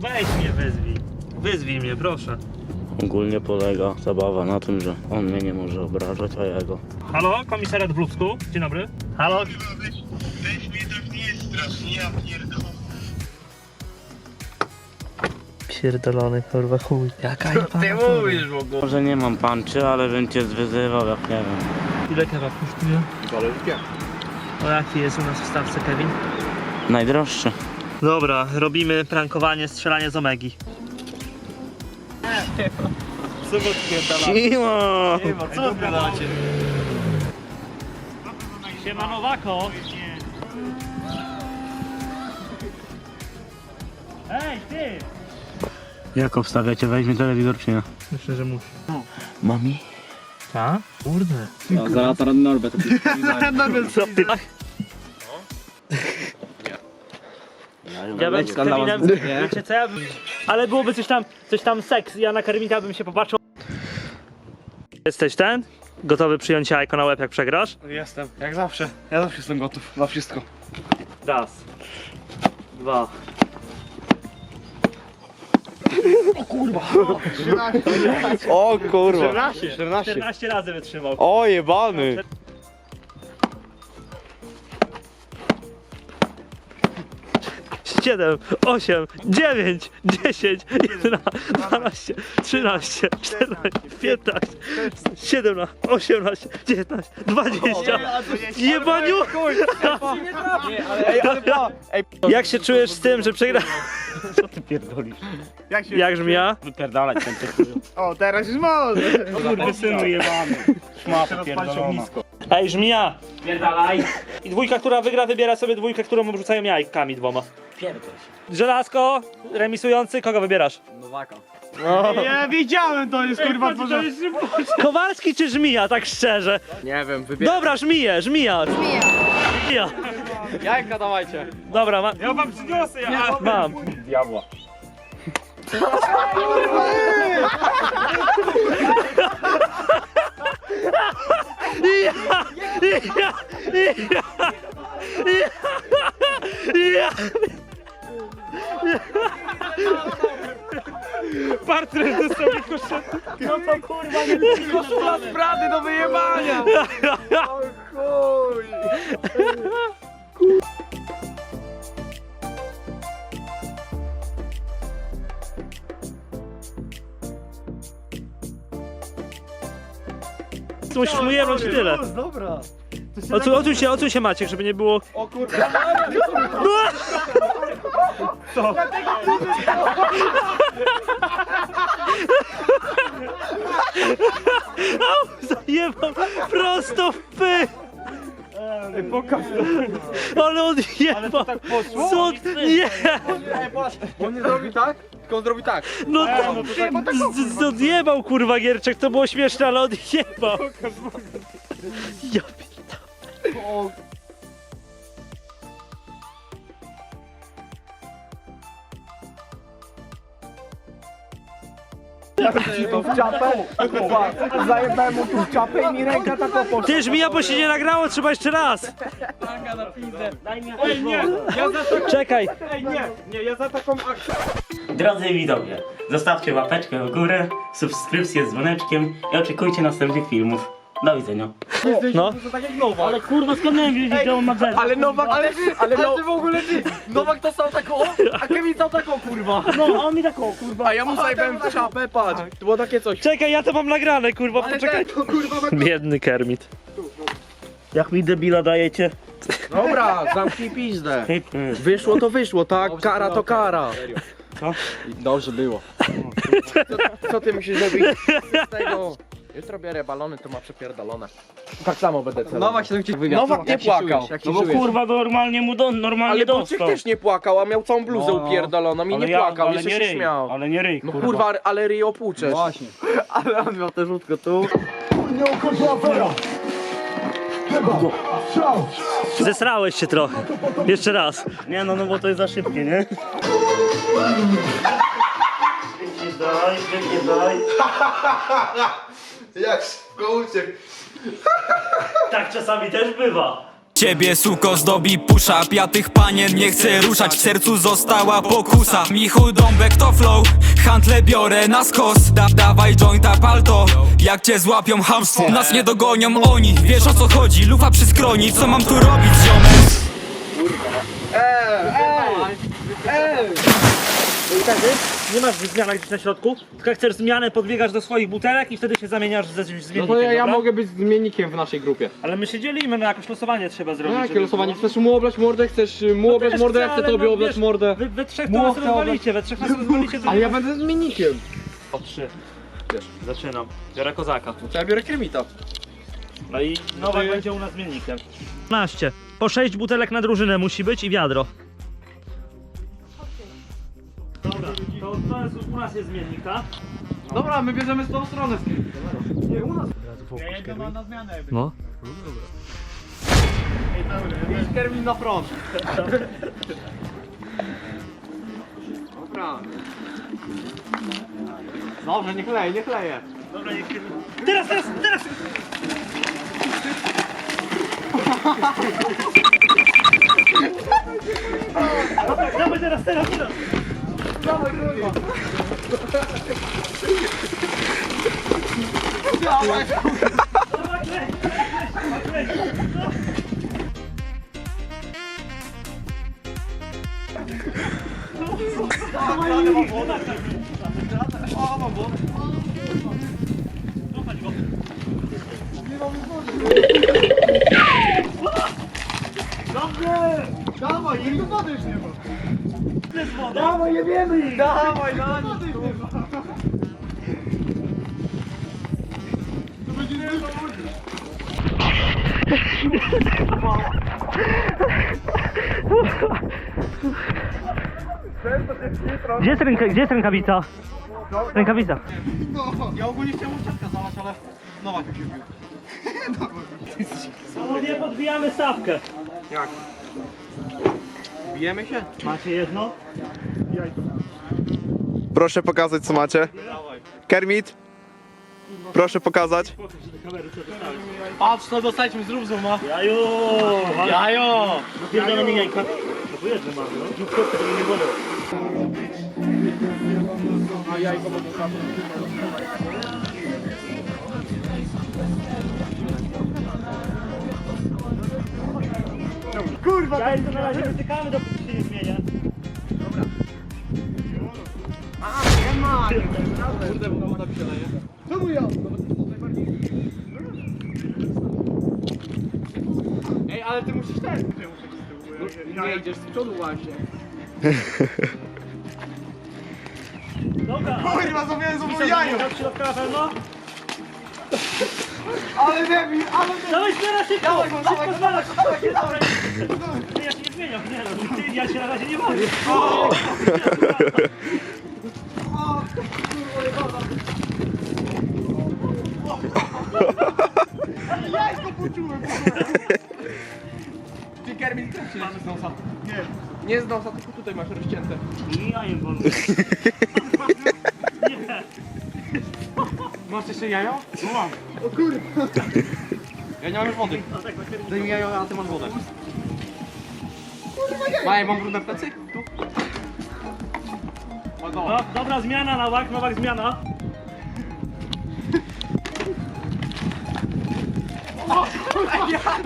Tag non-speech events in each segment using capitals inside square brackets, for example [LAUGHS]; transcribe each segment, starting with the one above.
Weź mnie wyzwij. Wyzwij mnie, proszę. Ogólnie polega zabawa na tym, że on mnie nie może obrażać, a ja go. Halo, komisariat w Lubsku. Dzień dobry. Halo. Weź mnie tak nie strasz, ja pierdolę. Pierdolony, kurwa chuj. Jaka Ty mówisz w ogóle. Może nie mam panczy, ale bym cię wyzywał, jak nie wiem. Ile kebab kosztuje? O jaki jest u nas w stawce, Kevin? Najdroższy. Dobra, robimy prankowanie, strzelanie z omegi. Co wy odpierdalacie? Simo! Co odpierdalacie? Siema Nowako! Ej, ty! Jak obstawiacie, weźmie telewizor czy nie? Myślę, że musi. Mami? Tak? Kurde. Zaraz [LAUGHS] Norbert. Co ty? Ja bym z Kevinem, wiecie co, ja bym, ale byłoby coś tam, coś tam seks, ja na Kermita bym się popatrzył. Jesteś ten? Gotowy przyjąć jajko na łeb jak przegrasz? Jestem, jak zawsze. Ja zawsze jestem gotów na wszystko. Raz. Dwa. O kurwa. 14. 14. 14 razy wytrzymał. O jebany. Siedem, osiem, dziewięć, dziesięć, jedenaście, dwanaście, trzynaście, czternaście, piętnaście, siedemnaście, osiemnaście, dziewiętnaście, dwadzieścia. Jebaniu! Jak się czujesz z tym, że przegra... Co ty pierdolisz? jak się... Jak brzmia? Wypierdalać ten tytuł. O, teraz już może. Kurwy synu jebany. Szmata pierdolona. Ej, żmija! Pierdalaj! I dwójka, która wygra, wybiera sobie dwójkę, którą obrzucają jajkami dwoma. Pierdol się. Żelazko, remisujący, kogo wybierasz? Ja wiedziałem, to jest kurwa tworze. Kowalski czy żmija, tak szczerze? Nie wiem, wybieram. Dobra, żmije, żmija. Żmija. Jajka dawajcie. Dobra, ma... Ja wam przyniosę, ja. mam. Diabła. [LAUGHS] Ja, Musisz mu jebnąć i tyle. Dobra. Odsuń, odsuń się, odsuń się Maciek, żeby nie było... O kurwa. [LAUGHS] Au, zajebał prosto w py! Pokaż Ale on jebał! tak poszło? Co? Nie! On nie zrobi tak? Tylko on zrobi tak. No to... z- z- Odjebał kurwa Gierczek, to było śmieszne, ale odjebał! Ja pierdolę. To w czapę. Kurwa. Zajebałem mu tu w czapę i mi ręka tak poszła. Ty żmija, bo się nie nagrało, trzeba jeszcze raz! Ej nie, ja za taką... Czekaj! Ej nie, nie, ja za taką akcję. Drodzy widzowie, zostawcie łapeczkę w górę, subskrypcję z dzwoneczkiem i oczekujcie następnych filmów. Do widzenia. No. To tak. Ale kurwa, skąd miałem wiedzieć, że on ma brzeg? Ale Nowak, ale ty, ale no... ty w ogóle ty, Nowak to stał taką, a Kevin stał taką kurwa. No, on mi taką kurwa. A ja mu zajebałem w czapę, patrz. To było takie coś. Czekaj, ja to mam nagrane, kurwa, Ale poczekaj. ten, to kurwa... Biedny Kermit. Jak mi debila dajecie? Dobra, zamknij pizdę. Wyszło to wyszło, tak? Kara to kara. Co? Dobrze było. Co, co ty myślisz, żeby z tego... Jutro biorę balony, to ma przepierdolone. Tak samo będę celował. Nowak się wywiad. Nowak nie płakał. No bo kurwa normalnie mu do, normalnie Ale Boczek dostał. też nie płakał, a miał całą bluzę upierdoloną i nie ja- płakał, ale jeszcze nie się ryj, śmiał. Ale nie ryj, No kurwa. kurwa, ale ryj opłuczesz. [LAUGHS] Ale on miał tę rzutkę tu. Zesrałeś się trochę. Jeszcze raz. Nie no, no bo to jest za szybkie, nie? Szybciej daj, szybciej daj. [LAUGHS] Jak szybko uciekł. Tak czasami też bywa. Ciebie suko zdobi pusza Piatych panien nie chcę ruszać. W sercu została pokusa. Michu Dąbek to flow. Handle biorę na skos. Da, Dawaj jointa palto Jak cię złapią hamstwo. Nas nie dogonią oni. Wiesz o co chodzi? Lufa przy skroni. Co mam tu robić ziomek? I wtedy nie masz zmianek gdzieś na środku, tylko jak chcesz zmianę, podbiegasz do swoich butelek i wtedy się zamieniasz ze czymś No zmiennikiem, to ja, ja dobra? mogę być zmiennikiem w naszej grupie. Ale my się dzielimy, no jakoś losowanie trzeba zrobić. No jakie żeby losowanie? było. Chcesz mu oblać mordę? Chcesz y, mu No oblać też mordę? Ja chcę, ale tobie no oblać wiesz, mordę. Wy, we trzech to nas chcę rozwalicie, we trzech nas rozwalicie, Ale ja będę zmiennikiem. O trzy. Wiesz. Zaczynam. Biorę kozaka. To ja biorę kremita. No i Nowak będzie u nas zmiennikiem. 12. Po 6 butelek na drużynę musi być i wiadro. To jest, u nas jest zmiennik, tak? Dobra, my bierzemy z tą stronę. No. Idź Kermin na front. Dobra. Dobrze, nie chleje, nie chleje. Dobra, niech się... Teraz, teraz, teraz! Dobra, dawaj teraz, teraz, teraz! 남들 남아 이거 받을 때 Dawaj, klej, klej, klej, klej. Gdzie jest, ręka, gdzie jest rękawica? Rękawica. Ja ogólnie chciałem ucieczkę zalać, ale Nowak się wbił. [LAUGHS] No nie podbijamy stawkę. Jak? Bijemy się? Macie jedno? Proszę pokazać co macie. Kermit. Proszę pokazać. Patrz co dostaliśmy z zooma. Jaju! Jajo! Pierdolę mi jajka. No bo jedno mamy, no. Dzióbko, tego nie było. Kurwa! Ja to na razie wytykamy, dopóki się nie zmienia. Kurde, bo woda mi się leje. Ej, ale ty musisz ten. No, nie idziesz z przodu właśnie. [LAUGHS] Dobra! Kurwa, zrobiłem znowu jajo! Środka na pewno? Ale debil, ale Dawaj, szybko! Dawaj go, dawaj Szybko go, zmiana! dawaj Ty, Ja się nie zmieniam, nie no. Ty, ja się na razie nie mogę. jajko poczułem! Ty Kermin też się z nosa. Nie. Nie z nosa, tylko tutaj masz rozcięte. I jajem wolno. [LAUGHS] jeszcze jajo? No mam. O kurwa. Ja nie mam już wody. Daj mi jajo, a ty masz wodę. Maję, mam brudne plecy? Tu. O, go. No, dobra zmiana, Nowak, Nowak zmiana.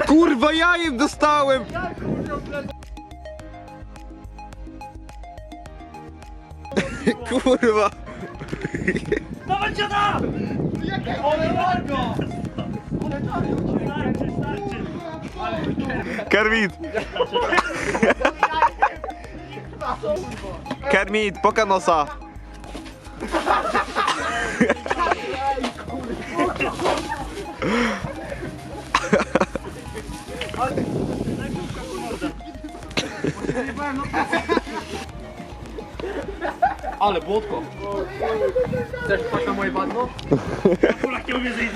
Kurwa jajem dostałem! Kurwa! Dawaj dziada! Ale warto! Starczy, starczy. Kermit! Kermit, poka nosa! Ale błotko. Chcesz paść na moje bagno? Kulak nie umie zejść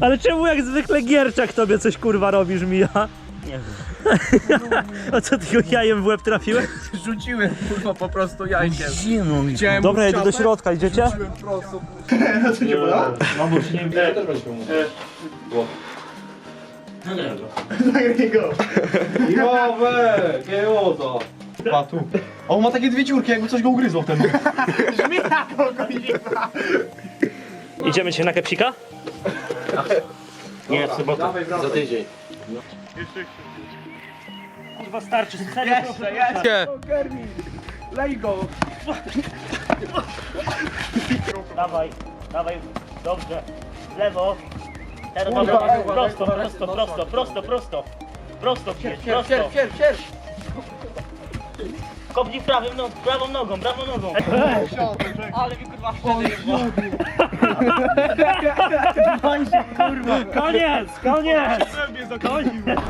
Ale czemu jak zwykle Gierczak tobie coś kurwa robisz, Mija? Nie wiem. A co ty go jajem w łeb trafiłeś? Rzuciłem kurwa po prostu jajkiem. Chciałem Dobra, jedę do środka, idziecie? rzuciłem prosto. [LAUGHS] No bo się nie [LAUGHS] Nagraj go. Jowe, kiełota. Patu. A on ma takie dwie dziurki, jakby coś go ugryzło w ten Idziemy dzisiaj na kepsika? Nie, w sobotę. Za tydzień. Chyba starczy, serio, proszę, Nie. Dawaj, dawaj, dobrze. W lewo. Teraz prosto, prosto, prosto, prosto, prosto. Prosto, Sierp, prosto. Kopnij prawym, no, prawą nogą, prawą nogą. Ale mi kurwa wtedy jebło. [LAUGHS] Koniec, koniec. Koniec.